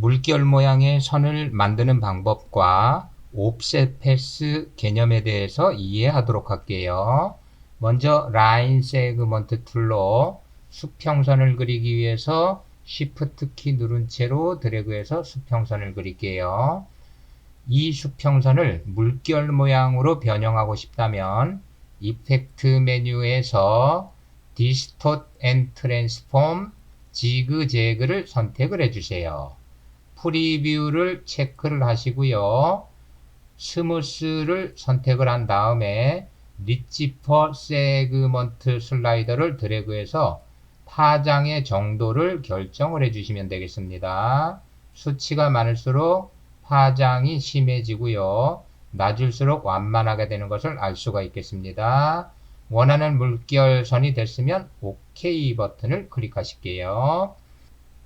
물결 모양의 선을 만드는 방법과 옵셋 패스 개념에 대해서 이해하도록 할게요. 먼저 라인 세그먼트 툴로 수평선을 그리기 위해서 Shift 키 누른 채로 드래그해서 수평선을 그릴게요. 이 수평선을 물결 모양으로 변형하고 싶다면 이펙트 메뉴에서 Distort and Transform 지그재그를 선택을 해주세요. 프리뷰를 체크를 하시고요. 스무스를 선택을 한 다음에 리치퍼 세그먼트 슬라이더를 드래그해서 파장의 정도를 결정을 해주시면 되겠습니다. 수치가 많을수록 파장이 심해지고요. 낮을수록 완만하게 되는 것을 알 수가 있겠습니다. 원하는 물결선이 됐으면 OK 버튼을 클릭하실게요.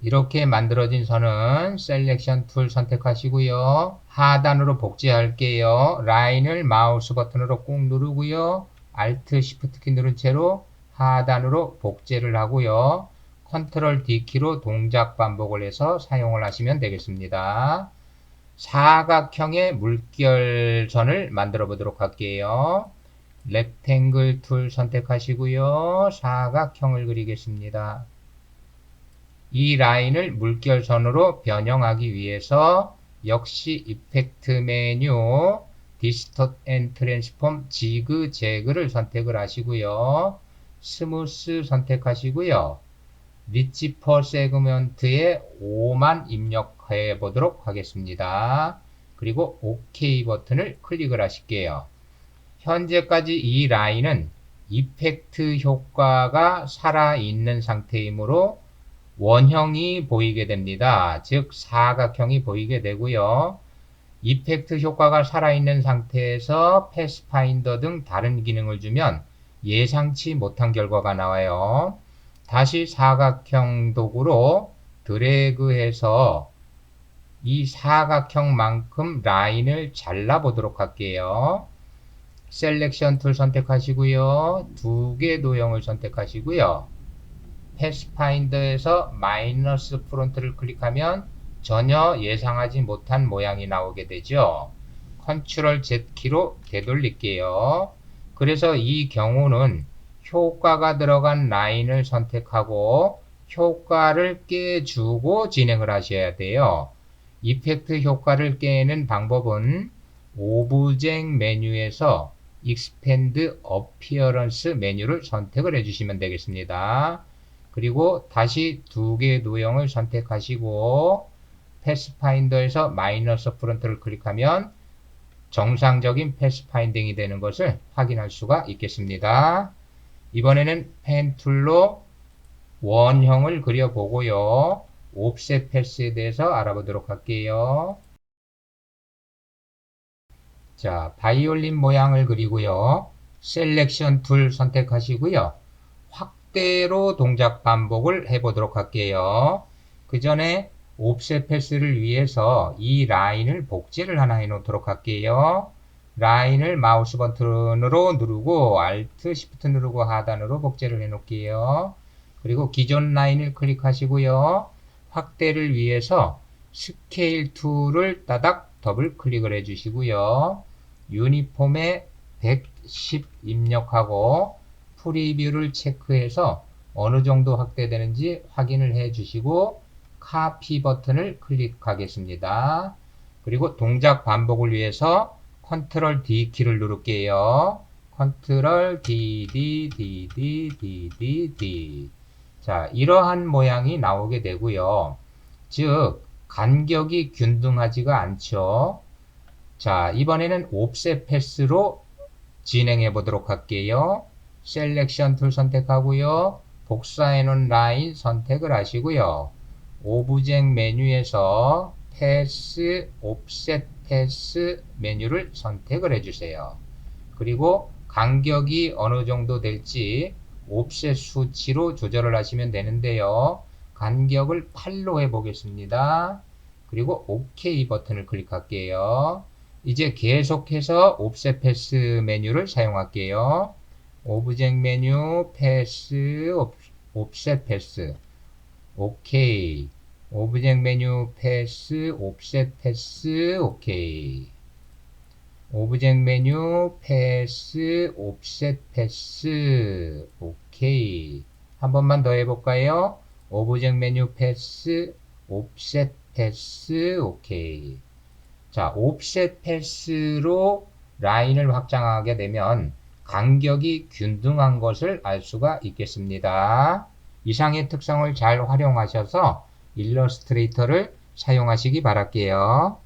이렇게 만들어진 선은 셀렉션 툴 선택하시고요. 하단으로 복제할게요. 라인을 마우스 버튼으로 꾹 누르고요. Alt Shift 키 누른 채로 하단으로 복제를 하고요. 컨트롤 D 키로 동작 반복을 해서 사용을 하시면 되겠습니다. 사각형의 물결선을 만들어 보도록 할게요. 렉탱글 툴 선택하시고요. 사각형을 그리겠습니다. 이 라인을 물결선으로 변형하기 위해서 역시 이펙트 메뉴 디스토트 앤 트랜스폼 지그 재그를 선택을 하시고요. 스무스 선택하시고요. 리치 퍼 세그먼트에 5만 입력해 보도록 하겠습니다. 그리고 OK 버튼을 클릭을 하실게요. 현재까지 이 라인은 이펙트 효과가 살아있는 상태이므로 원형이 보이게 됩니다. 즉 사각형이 보이게 되고요. 이펙트 효과가 살아있는 상태에서 패스파인더 등 다른 기능을 주면 예상치 못한 결과가 나와요. 다시 사각형 도구로 드래그해서 이 사각형만큼 라인을 잘라 보도록 할게요. 셀렉션 툴 선택하시고요. 두 개 도형을 선택하시고요. 패스파인더에서 마이너스 프론트를 클릭하면 전혀 예상하지 못한 모양이 나오게 되죠. 컨트롤 Z 키로 되돌릴게요. 그래서 이 경우는 효과가 들어간 라인을 선택하고 효과를 깨주고 진행을 하셔야 돼요. 이펙트 효과를 깨는 방법은 오브젝 메뉴에서 Expand Appearance 메뉴를 선택을 해주시면 되겠습니다. 그리고 다시 두 개의 도형을 선택하시고 패스파인더에서 마이너스 프론트를 클릭하면 정상적인 패스파인딩이 되는 것을 확인할 수가 있겠습니다. 이번에는 펜 툴로 원형을 그려보고요. 옵셋 패스에 대해서 알아보도록 할게요. 자, 바이올린 모양을 그리고요. 셀렉션 툴 선택하시고요. 확대로 동작 반복을 해보도록 할게요. 그 전에 옵셋 패스를 위해서 이 라인을 복제를 하나 해놓도록 할게요. 라인을 마우스 버튼으로 누르고 Alt Shift 누르고 하단으로 복제를 해 놓을게요. 그리고 기존 라인을 클릭하시고요. 확대를 위해서 스케일 툴을 따닥 더블 클릭을 해 주시고요. 유니폼에 110 입력하고 프리뷰를 체크해서 어느 정도 확대되는지 확인을 해 주시고 카피 버튼을 클릭하겠습니다. 그리고 동작 반복을 위해서 컨트롤 D 키를 누를게요. 컨트롤 D, D, D, D, D, D, D. 자, 이러한 모양이 나오게 되고요. 즉, 간격이 균등하지가 않죠. 자, 이번에는 옵셋 패스로 진행해 보도록 할게요. 셀렉션 툴 선택하고요. 복사해 놓은 라인 선택을 하시고요. 오브젝 메뉴에서 패스, 옵셋 패스 메뉴를 선택을 해주세요. 그리고 간격이 어느 정도 될지 옵셋 수치로 조절을 하시면 되는데요. 간격을 8로 해보겠습니다. 그리고 OK 버튼을 클릭할게요. 이제 계속해서 옵셋 패스 메뉴를 사용할게요. 오브젝 메뉴 패스 옵셋 패스 오케이 오브젝트 메뉴 패스, 옵셋 패스, 오케이. 오브젝트 메뉴 패스, 옵셋 패스, 오케이. 한 번만 더 해볼까요? 오브젝트 메뉴 패스, 옵셋 패스, 오케이. 자, 옵셋 패스로 라인을 확장하게 되면 간격이 균등한 것을 알 수가 있겠습니다. 이상의 특성을 잘 활용하셔서 일러스트레이터를 사용하시기 바랄게요.